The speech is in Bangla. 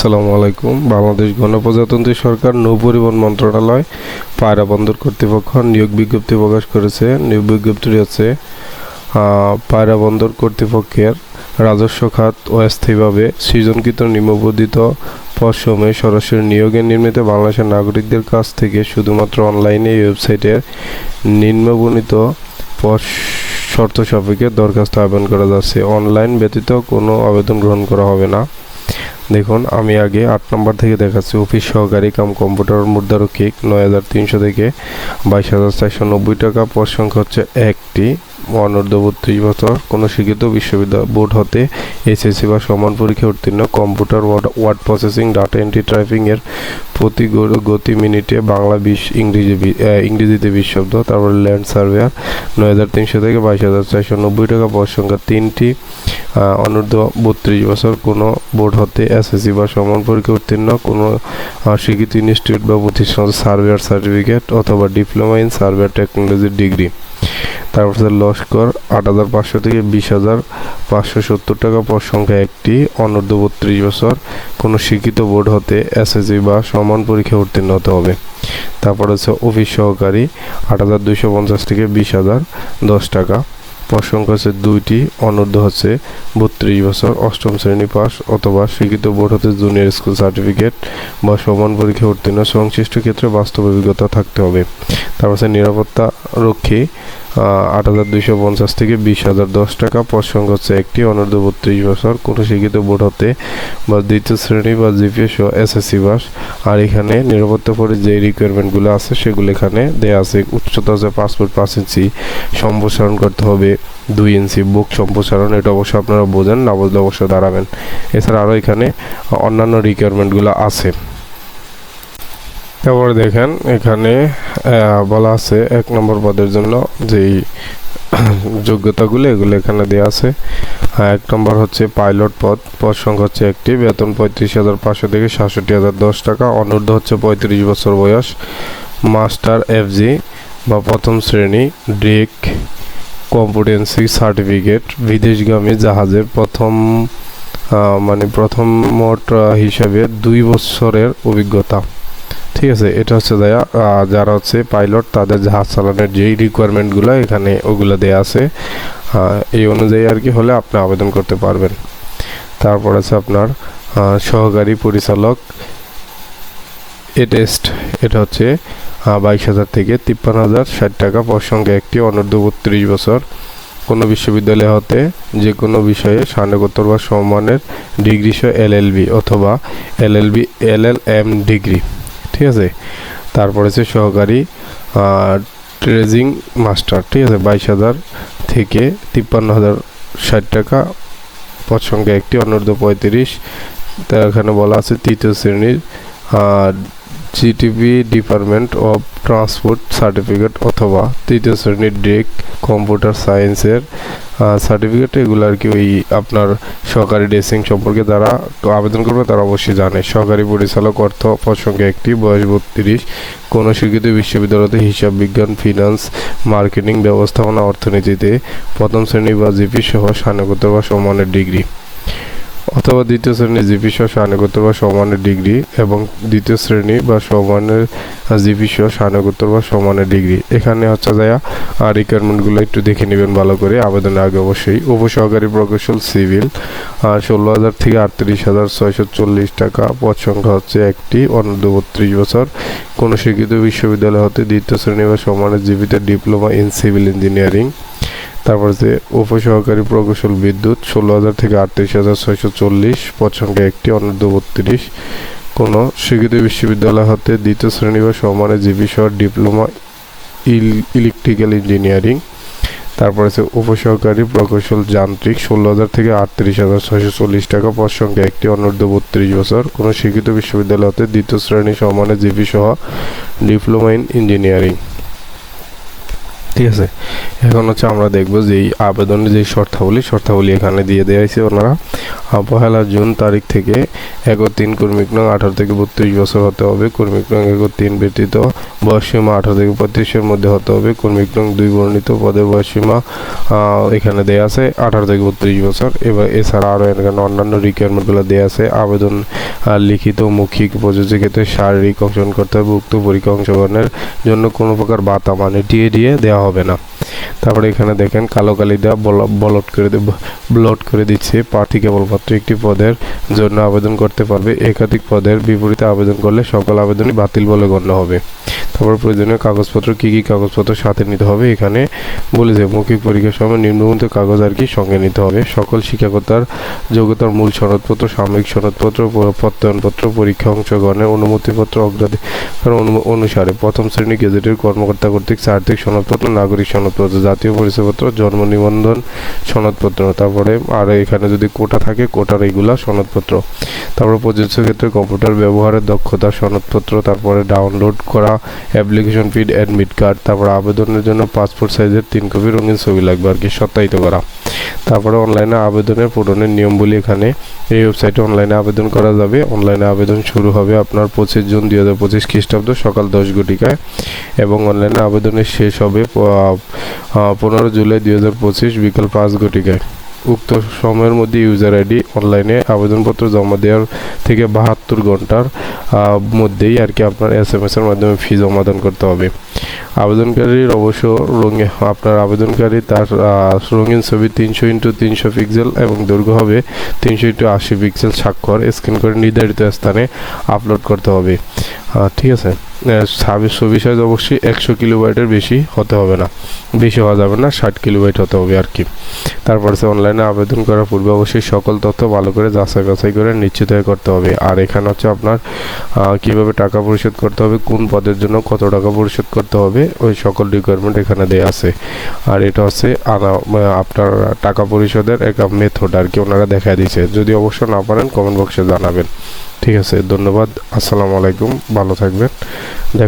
আসসালামু আলাইকুম। বাংলাদেশ গণপ্রজাতন্ত্রী সরকার নৌ পরিবহন মন্ত্রণালয় পায়রা বন্দর কর্তৃপক্ষ নিয়োগ বিজ্ঞপ্তি প্রকাশ করেছে। নিয়োগ বিজ্ঞপ্তিটি হচ্ছে আহ, পায়রা বন্দর কর্তৃপক্ষের রাজস্ব খাত অস্থায়ীভাবে সৃজনকৃত নিম্নবর্ধিত পদসমূহে সরাসরি নিয়োগের নির্মিত বাংলাদেশের নাগরিকদের কাছ থেকে শুধুমাত্র অনলাইনে এই ওয়েবসাইটের নিম্নবর্ণিত শর্ত সাপেক্ষে দরখাস্ত আবেদন করা যাচ্ছে। অনলাইন ব্যতীত কোনো আবেদন গ্রহণ করা হবে না। দেখুন, আমি আগে আট নম্বর থেকে দেখাচ্ছি। অফিস সহকারী কাম কম্পিউটার মুদ্রারক্ষিক নয় হাজার তিনশো থেকে বাইশ হাজার চারশো নব্বই টাকা। পর সংখ্যা হচ্ছে একটি। অনূর্ধ্ব বত্রিশ বছর কোনো শিক্ষিত বিশ্ববিদ্যালয় বোর্ড হতে এসএসসি বা সমান পরীক্ষা উত্তীর্ণ computer word processing, data entry typing এর প্রতি গতি মিনিটে বাংলা বিশ, ইংরেজি ইংরেজিতে বিশ তারপর ল্যান্ড সার্ভেয়ার নয় হাজার তিনশো থেকে বাইশ হাজার চারশো নব্বই টাকা পদ সংখ্যা তিনটি। অনূর্ধ্ব বত্রিশ বছর কোনো বোর্ড হতে এসএসসি বা সমান পরীক্ষা উত্তীর্ণ কোনো স্বীকৃত ইনস্টিটিউট বা প্রতিষ্ঠান সার্ভেয়ার সার্টিফিকেট অথবা ডিপ্লোমা ইন সার্ভেয়ার টেকনোলজির ডিগ্রি। তারপর লস্কর আট হাজার পাঁচশো থেকে বিশ হাজার পাঁচশো সত্তর টাকা পর সংখ্যা একটি, অনূর্ধ্ব বত্রিশ বছর। কোনো শিক্ষিত বোর্ড হতে এসএসসি বা সমান পরীক্ষা উত্তীর্ণ হতে হবে। তারপর হচ্ছে অফিস সহকারী, আট হাজার দুইশো পঞ্চাশ থেকে বিশ হাজার দশ টাকা। পদ সংখ্যা হচ্ছে দুইটি, অনূর্ধ্ব হচ্ছে বত্রিশ বছর, অষ্টম শ্রেণি পাস অথবা স্বীকৃত বোর্ড হতে জুনিয়র স্কুল সার্টিফিকেট বা সমান পরীক্ষা উত্তীর্ণ। সংশ্লিষ্ট ক্ষেত্রে বাস্তব অভিজ্ঞতা থাকতে হবে। তারপর হচ্ছে নিরাপত্তা রক্ষী আট হাজার দুইশো পঞ্চাশ থেকে বিশ হাজার দশ টাকা। পদ হচ্ছে, একটি অনূর্ধ্ব বত্রিশ বছর কোনো শিক্ষিত বোর্ড হতে বা দ্বিতীয় শ্রেণি বা জিপিএস ও এসএসসি পাস। আর এখানে নিরাপত্তা পরে যে রিকোয়ারমেন্টগুলো আছে, সেগুলো এখানে দেওয়া আছে। উচ্চতা হচ্ছে পাসপোর্ট পাঁচ ইঞ্চি। সম্প্রসারণ করতে হবে দুই ইঞ্চি। বুক সম্প্রসারণ, এটা অবশ্যই আপনারা বোঝেন, না বুঝলে অবশ্যই দাঁড়াবেন। এছাড়া আরও এখানে অন্যান্য রিকোয়ারমেন্টগুলো আছে। তারপরে দেখেন, এখানে বলা আছে এক নম্বর পদের জন্য যেই যোগ্যতাগুলো এগুলো এখানে দেওয়া আছে। এক নম্বর হচ্ছে পাইলট পদ। পদ সংখ্যা হচ্ছে একটি। বেতন পঁয়ত্রিশ হাজার পাঁচশো থেকে সাতষট্টি হাজার দশ টাকা। অনূর্ধ্ব হচ্ছে পঁয়ত্রিশ বছর বয়স। মাস্টার এফজি বা প্রথম শ্রেণি ডেক কম্পিটেন্সি সার্টিফিকেট, বিদেশগামী জাহাজের প্রথম মানে প্রথম মোট হিসাবে দুই বছরের অভিজ্ঞতা। ঠিক আছে, এটা হচ্ছে দেয়া যারা হচ্ছে পাইলট তাদের জাহাজ চালানোর যেই রিকোয়ারমেন্টগুলো এখানে ওগুলো দেওয়া আছে এই অনুযায়ী আর কি হলে আপনি আবেদন করতে পারবেন। তারপর আছে আপনার সহকারী পরিচালক, এ টেস্ট এটা হচ্ছে বাইশ হাজার থেকে তিপ্পান্ন হাজার ষাট টাকা প্রসঙ্গে একটি অনূর্ধ্ব বত্রিশ বছর। কোনো বিশ্ববিদ্যালয় হতে যে কোনো বিষয়ে স্নাতকোত্তর বা সম্মানের ডিগ্রি সহ এলএলবি অথবা এলএলবি এলএলএম ডিগ্রি। ঠিক আছে? তারপর হচ্ছে সহকারী ট্রেজিং মাস্টার, ঠিক আছে? বাইশ হাজার থেকে তিপ্পান্ন হাজার ষাট টাকা। পদ সংখ্যা একটি, অনূর্ধ্ব পঁয়ত্রিশ। তা এখানে বলা আছে তৃতীয় শ্রেণির GTP department of transport certificate অথবা তৃতীয় শ্রেণির ডেক কম্পিউটার সায়েন্সের সার্টিফিকেট এগুলো আর কি ওই আপনার সহকারী ড্রেসিং সম্পর্কে যারা আবেদন করবে তারা অবশ্যই জানে। সহকারী পরিচালক অর্থ প্রসঙ্গে একটি, বয়স বত্রিশ, কোনো স্বীকৃত বিশ্ববিদ্যালয়তে হিসাব বিজ্ঞান ফিনান্স মার্কেটিং ব্যবস্থাপনা, অর্থনীতিতে প্রথম শ্রেণি বা জিপি সহ স্নাতকোত্তর বা সমানের ডিগ্রি অথবা দ্বিতীয় শ্রেণি জিপি সহ স্নাতকোত্তর বা সমানের ডিগ্রি এবং দ্বিতীয় শ্রেণি বা সমানের জিপি সহ স্নাতকোত্তর বা সমানের ডিগ্রি। এখানে হচ্ছে যায় আর রিকোয়ারমেন্টগুলো একটু দেখে নেবেন ভালো করে। আবেদনের আগে অবশ্যই উপসহকারী প্রকৌশল সিভিল ষোলো হাজার থেকে আটত্রিশ হাজার ছয়শো চল্লিশ টাকা। পদ সংখ্যা হচ্ছে একটি, অনূর্ধ্ব বত্রিশ বছর। কোনো শিক্ষিত বিশ্ববিদ্যালয় হতে দ্বিতীয় শ্রেণি বা সমানের জীবিত ডিপ্লোমা ইন সিভিল ইঞ্জিনিয়ারিং। তারপর যে উপসহকারী প্রকৌশল বিদ্যুৎ ষোলো হাজার থেকে আটত্রিশ হাজার ছয়শো চল্লিশ সংখ্যা একটি অনূর্ধ্ব বত্রিশ। কোনো স্বীকৃত বিশ্ববিদ্যালয় হতে দ্বিতীয় শ্রেণি বা সমানে জিবি সহ ডিপ্লোমা ইলেকট্রিক্যাল ইঞ্জিনিয়ারিং। তারপর আছে উপসহকারী প্রকৌশল যান্ত্রিক, ষোলো হাজার থেকে আটত্রিশ হাজার ছয়শো চল্লিশ টাকা সংখ্যা একটি অনূর্ধ্ব বত্রিশ বছর। কোনো স্বীকৃত বিশ্ববিদ্যালয় হতে দ্বিতীয় শ্রেণি সমানে জিপি সহ ডিপ্লোমা ইন ইঞ্জিনিয়ারিং। ঠিক আছে? এখন হচ্ছে আমরা দেখব যে এই আবেদনের যে শর্তাবলী শর্তাবলী এখানে দিয়ে দেওয়া হয়েছে ওনারা। পহেলা জুন তারিখ থেকে এক ও তিন কর্মিক নং আঠারো থেকে বত্রিশ বছর হতে হবে। কর্মিক নং এক ও তিন ব্যতীত বয়সীমা আঠারো থেকে পঁয়ত্রিশের মধ্যে হতে হবে। কর্মিক নং দুই বর্ণিত পদের বয়সীমা এখানে দেয়া আছে আঠারো থেকে বত্রিশ বছর। এবার এছাড়া আরও এখানে অন্যান্য রিকোয়ারমেন্টগুলো দেওয়া আছে। আবেদন লিখিত মৌখিক প্রযোজ্য ক্ষেত্রে শারীরিক অংশগ্রহণ করতে হবে। উক্ত পরীক্ষা অংশগ্রহণের জন্য কোনো প্রকার বাতা মানে দিয়ে দিয়ে দেওয়া হবে না। তারপরে এখানে দেখেন কালো কালি দেওয়া বলট করে ব্লট করে দিচ্ছে। প্রার্থী কেবলমাত্র একটি পদের জন্য আবেদন করতে পারবে। একাধিক পদের বিপরীতে আবেদন করলে সকল আবেদনই বাতিল বলে গণ্য হবে। তারপর প্রয়োজনীয় কাগজপত্র, কী কী কাগজপত্র সাথে নিতে হবে এখানে বলেছে মৌখিক পরীক্ষার সময় নিম্নবন্ত কাগজ আর কি সঙ্গে নিতে হবে। সকল শিক্ষকতার যোগ্যতার মূল সনদপত্র, সাময়িক সনদপত্র প্রত্যয়নপত্র, পরীক্ষা অংশগ্রহণের অনুমতিপত্র অগ্রাধিকার অনু- অনুসারে। প্রথম শ্রেণি গেজেটের কর্মকর্তা কর্তৃক চারিত্রিক সনদপত্র, নাগরিক সনদপত্র, জাতীয় পরিচয়পত্র, জন্ম নিবন্ধন সনদপত্র। তারপরে আর এখানে যদি কোটা থাকে, কোটার এইগুলা সনদপত্র। তারপরে প্রযোজ্য ক্ষেত্রে কম্পিউটার ব্যবহারের দক্ষতা সনদপত্র, তারপরে ডাউনলোড করা অ্যাপ্লিকেশন ফিড অ্যাডমিট কার্ড, তারপর আবেদনের জন্য পাসপোর্ট সাইজের তিন কপি রঙিন ছবি লাগবে আর কি, সত্যায়িত করা। তারপরে অনলাইনে আবেদনের পূরণের নিয়মগুলি এখানে এই ওয়েবসাইটে অনলাইনে আবেদন করা যাবে। অনলাইনে আবেদন শুরু হবে আপনার পঁচিশ জুন দুই হাজার পঁচিশ খ্রিস্টাব্দ সকাল দশ ঘটিকায় এবং অনলাইনে আবেদনের শেষ হবে পনেরো জুলাই দুই হাজার পঁচিশ বিকাল পাঁচ ঘটিকায়। উক্ত সময়ের মধ্যে ইউজার আইডি অনলাইনে আবেদনপত্র জমা দেওয়ার থেকে বাহাত্তর ঘণ্টার মধ্যেই আর কি আপনার এস এম এস এর মাধ্যমে ফি জমাদান করতে হবে। আবেদনকারীর অবশ্য রঙে, আপনার আবেদনকারী তার রঙিন ছবি তিনশো ইন্টু তিনশো পিক্সেল এবং দৈর্ঘ্য হবে তিনশো ইন্টু আশি পিক্সেল স্বাক্ষর। স্ক্যান করে নির্ধারিত স্থানে আপলোড করতে হবে। ঠিক আছে? ছাব্বিশ ছবি সাইজ অবশ্যই একশো কিলোবাইটের বেশি হতে হবে না। বেশি হওয়া যাবে না, ষাট কিলোবাইট হতে হবে আর কি। তারপর সে অনলাইনে আবেদন করার পূর্বে অবশ্যই সকল তথ্য ভালো করে যাচাই বাছাই করে নিশ্চিত হয়ে করতে হবে। আর এখানে হচ্ছে আপনার কীভাবে টাকা পরিশোধ করতে হবে, কোন পদের জন্য কত টাকা পরিশোধ করতে হবে, ওই সকল রিকোয়ারমেন্ট এখানে দেওয়া আছে। আর এটা হচ্ছে আপনার টাকা পরিশোধের এক মেথড আর কি ওনারা দেখা দিয়েছে। যদি অবশ্য না পারেন কমেন্ট বক্সে জানাবেন। ঠিক আছে ধন্যবাদ আসসালামু আলাইকুম ভালো থাকবেন। দেখ